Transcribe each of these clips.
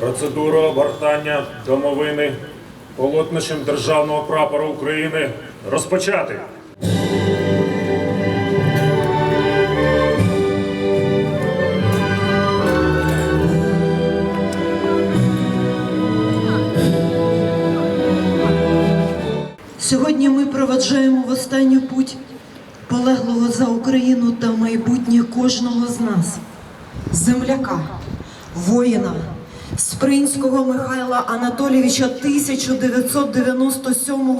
Процедуру обгортання домовини полотнищем Державного прапора України розпочати. Сьогодні ми проваджаємо в останню путь полеглого за Україну та майбутнє кожного з нас, земляка, воїна, Спринського Михайла Анатолійовича 1997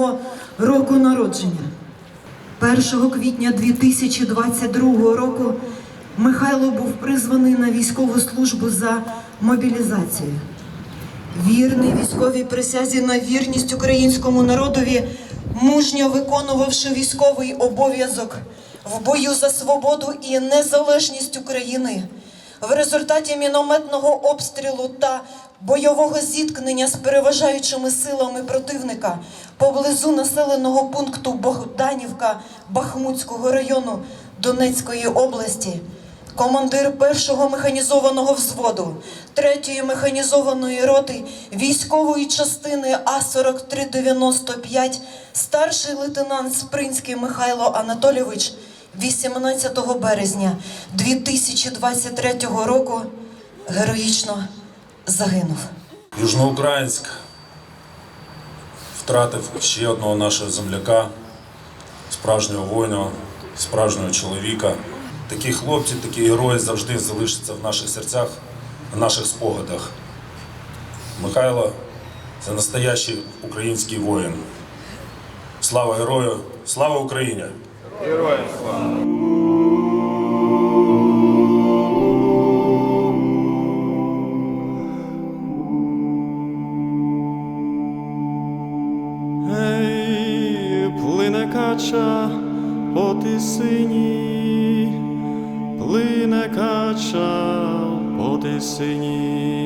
року народження. 1 квітня 2022 року Михайло був призваний на військову службу за мобілізацією. Вірний військовій присязі на вірність українському народові, мужньо виконувавши військовий обов'язок в бою за свободу і незалежність України. В результаті мінометного обстрілу та бойового зіткнення з переважаючими силами противника поблизу населеного пункту Богданівка Бахмутського району Донецької області. Командир першого механізованого взводу, третьої механізованої роти військової частини А-4395, старший лейтенант Спринський Михайло Анатолійович 18 березня 2023 року героїчно загинув. Южноукраїнськ втратив ще одного нашого земляка, справжнього воїна, справжнього чоловіка. Такі хлопці, такі герої завжди залишаться в наших серцях, в наших спогадах. Михайло це настоящий український воїн. Слава герою! Слава Україні! Ей, плине кача по тисині, плине кача по тисині.